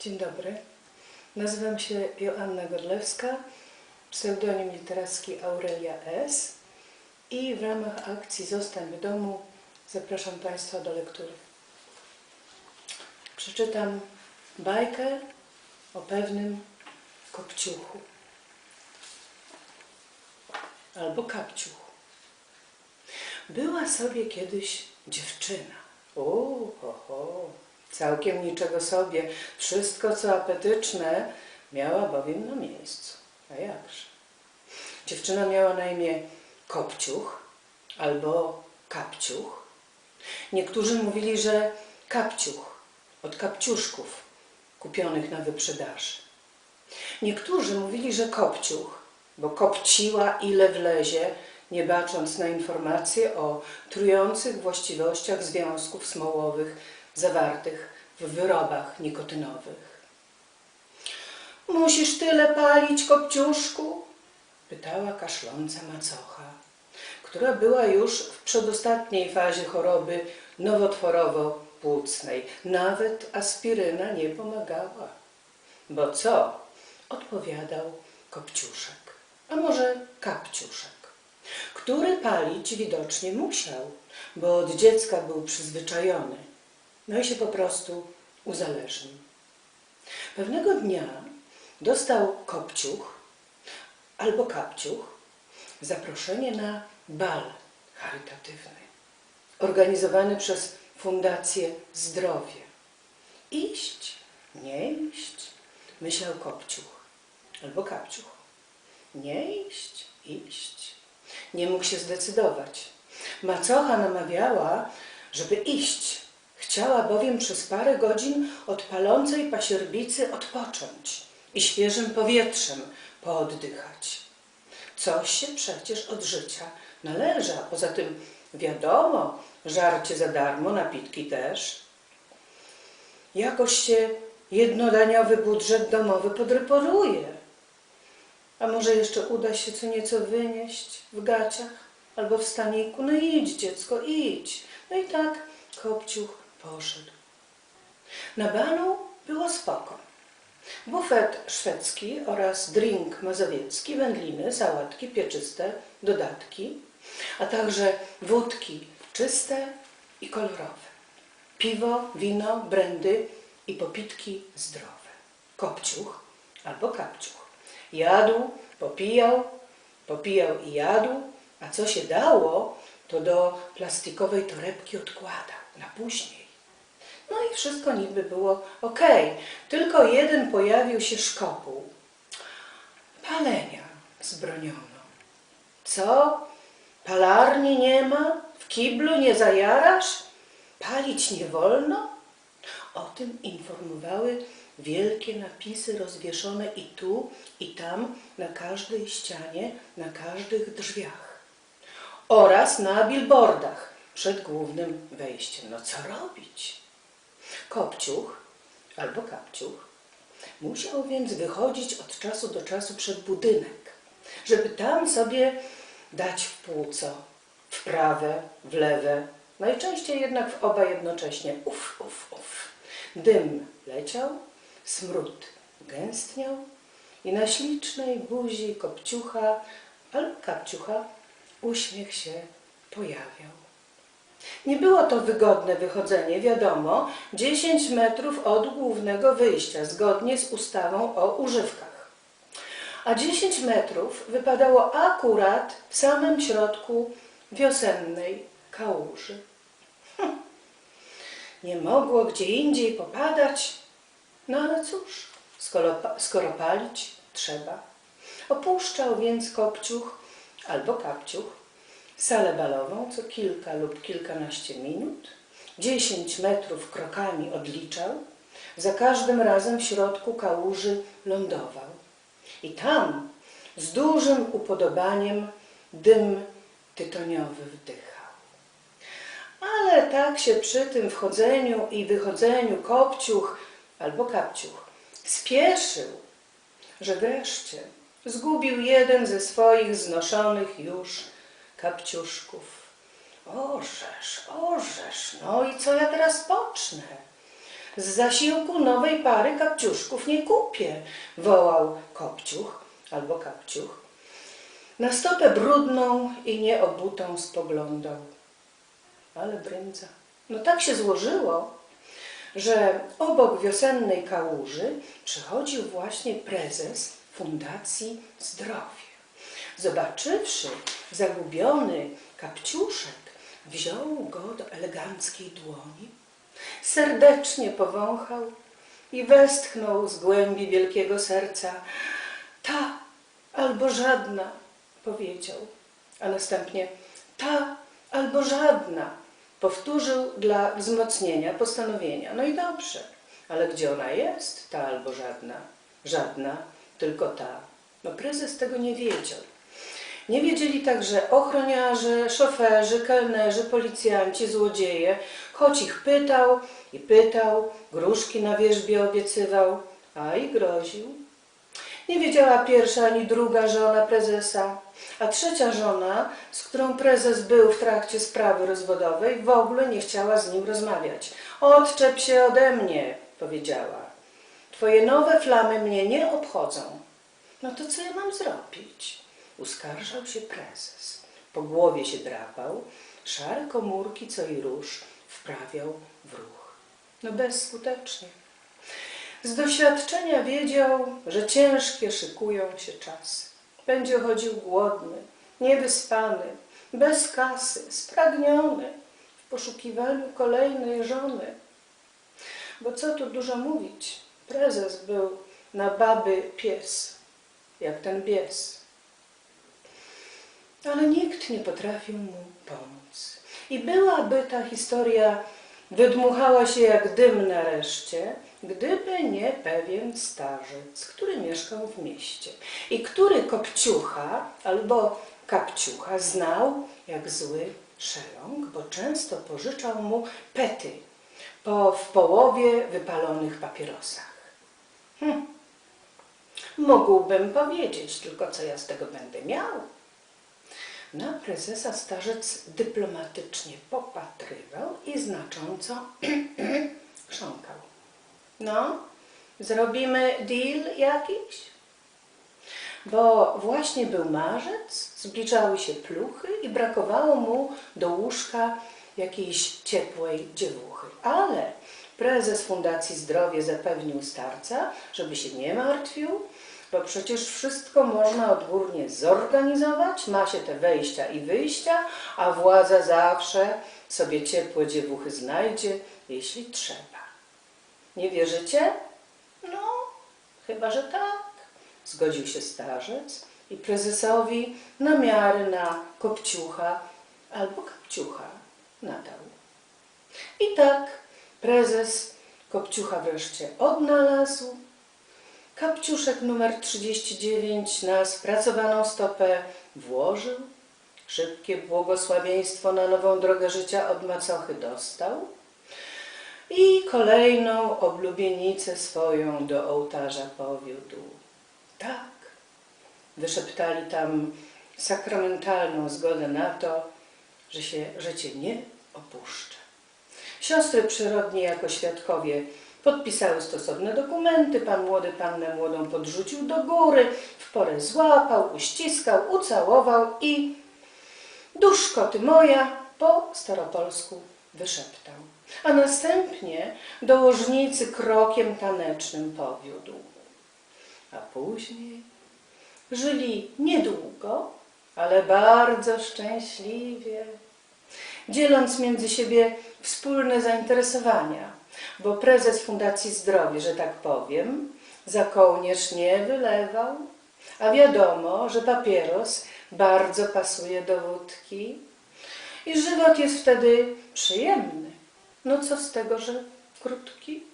Dzień dobry. Nazywam się Joanna Godlewska, pseudonim literacki Aurelia S. I w ramach akcji Zostań w domu zapraszam Państwa do lektury. Przeczytam bajkę o pewnym kopciuchu albo kapciuchu. Była sobie kiedyś dziewczyna. O, ho, ho. Całkiem niczego sobie. Wszystko, co apetyczne, miała bowiem na miejscu. A jakże? Dziewczyna miała na imię Kopciuch albo Kapciuch. Niektórzy mówili, że Kapciuch od kapciuszków kupionych na wyprzedaży. Niektórzy mówili, że Kopciuch, bo kopciła ile wlezie, nie bacząc na informacje o trujących właściwościach związków smołowych zawartych w wyrobach nikotynowych. Musisz tyle palić, kopciuszku? pytała kaszląca macocha, która była już w przedostatniej fazie choroby nowotworowo-płucnej. Nawet aspiryna nie pomagała. Bo co? odpowiadał kopciuszek, a może kapciuszek, który palić widocznie musiał, bo od dziecka był przyzwyczajony. No i się po prostu uzależnił. Pewnego dnia dostał kopciuch albo kapciuch zaproszenie na bal charytatywny organizowany przez Fundację Zdrowie. Iść, nie iść, myślał kopciuch albo kapciuch. Nie iść, iść. Nie mógł się zdecydować. Macocha namawiała, żeby iść. Chciała bowiem przez parę godzin od palącej pasierbicy odpocząć i świeżym powietrzem pooddychać. Coś się przecież od życia należy, a poza tym wiadomo, żarcie za darmo, napitki też. Jakoś się jednodaniowy budżet domowy podreporuje. A może jeszcze uda się co nieco wynieść w gaciach albo w staniku? No idź dziecko, idź. No i tak Kopciuch poszedł. Na balu było spoko. Bufet szwedzki oraz drink mazowiecki, wędliny, sałatki, pieczyste, dodatki, a także wódki czyste i kolorowe. Piwo, wino, brandy i popitki zdrowe. Kopciuch albo kapciuch. Jadł, popijał, popijał i jadł, a co się dało, to do plastikowej torebki odkładał na później. No i wszystko niby było ok. Tylko jeden pojawił się szkopuł. Palenia zbroniono. Co? Palarni nie ma? W kiblu nie zajarasz? Palić nie wolno? O tym informowały wielkie napisy rozwieszone i tu, i tam, na każdej ścianie, na każdych drzwiach. Oraz na billboardach przed głównym wejściem. No co robić? Kopciuch albo kapciuch musiał więc wychodzić od czasu do czasu przed budynek, żeby tam sobie dać w płuco, w prawe, w lewe, najczęściej jednak w oba jednocześnie. Uf, uf, uf. Dym leciał, smród gęstniał i na ślicznej buzi kopciucha albo kapciucha uśmiech się pojawiał. Nie było to wygodne wychodzenie, wiadomo, 10 metrów od głównego wyjścia, zgodnie z ustawą o używkach. A 10 metrów wypadało akurat w samym środku wiosennej kałuży. Hm. Nie mogło gdzie indziej popadać, no ale cóż, skoro, skoro palić trzeba. Opuszczał więc kopciuch albo kapciuch salę balową co kilka lub kilkanaście minut, 10 metrów krokami odliczał, za każdym razem w środku kałuży lądował. I tam z dużym upodobaniem dym tytoniowy wdychał. Ale tak się przy tym wchodzeniu i wychodzeniu kopciuch albo kapciuch spieszył, że wreszcie zgubił jeden ze swoich znoszonych już kapciuszków. Orzesz, orzesz, no i co ja teraz pocznę? z zasiłku nowej pary kapciuszków nie kupię, wołał kopciuch albo kapciuch. Na stopę brudną i nieobutą spoglądał. Ale brędza. No tak się złożyło, że obok wiosennej kałuży przychodził właśnie prezes Fundacji Zdrowie. Zobaczywszy zagubiony kapciuszek, wziął go do eleganckiej dłoni, serdecznie powąchał i westchnął z głębi wielkiego serca. Ta albo żadna, powiedział, a następnie ta albo żadna, powtórzył dla wzmocnienia postanowienia. No i dobrze, ale gdzie ona jest, ta albo żadna? Żadna, tylko ta. No prezes tego nie wiedział. Nie wiedzieli także ochroniarze, szoferzy, kelnerzy, policjanci, złodzieje, choć ich pytał i pytał, gruszki na wierzbie obiecywał, a i groził. Nie wiedziała pierwsza ani druga żona prezesa, a trzecia żona, z którą prezes był w trakcie sprawy rozwodowej, w ogóle nie chciała z nim rozmawiać. Odczep się ode mnie, powiedziała. Twoje nowe flamy mnie nie obchodzą. No to co ja mam zrobić? Uskarżał się prezes. Po głowie się drapał, szare komórki co i róż wprawiał w ruch. No bezskutecznie. Z doświadczenia wiedział, że ciężkie szykują się czasy. Będzie chodził głodny, niewyspany, bez kasy, spragniony, w poszukiwaniu kolejnej żony. Bo co tu dużo mówić, prezes był na baby pies, jak ten bies. Ale nikt nie potrafił mu pomóc. I byłaby ta historia wydmuchała się jak dym nareszcie, gdyby nie pewien starzec, który mieszkał w mieście i który kopciucha albo kapciucha znał jak zły szeląg, bo często pożyczał mu pety po, w połowie wypalonych papierosach. Hm. Mógłbym powiedzieć, tylko co ja z tego będę miał. Na prezesa starzec dyplomatycznie popatrywał i znacząco chrząkał. No, zrobimy deal jakiś? Bo właśnie był marzec, zbliżały się pluchy i brakowało mu do łóżka jakiejś ciepłej dziewuchy. Ale prezes Fundacji Zdrowie zapewnił starca, żeby się nie martwił, bo przecież wszystko można odgórnie zorganizować, ma się te wejścia i wyjścia, a władza zawsze sobie ciepłe dziewuchy znajdzie, jeśli trzeba. Nie wierzycie? No, chyba, że tak. Zgodził się starzec i prezesowi namiary na kopciucha albo kapciucha nadał. I tak prezes kopciucha wreszcie odnalazł, Kapciuszek numer 39 na spracowaną stopę włożył, szybkie błogosławieństwo na nową drogę życia od macochy dostał i kolejną oblubienicę swoją do ołtarza powiódł. Tak, wyszeptali tam sakramentalną zgodę na to, że się życie nie opuszcza. Siostry przyrodnie jako świadkowie Podpisały stosowne dokumenty, pan młody pannę młodą podrzucił do góry, w porę złapał, uściskał, ucałował i duszko ty moja po staropolsku wyszeptał. A następnie do łożnicy krokiem tanecznym powiódł. A później żyli niedługo, ale bardzo szczęśliwie, dzieląc między siebie wspólne zainteresowania bo prezes Fundacji Zdrowie, że tak powiem, za kołnierz nie wylewał, a wiadomo, że papieros bardzo pasuje do wódki i żywot jest wtedy przyjemny. No co z tego, że krótki?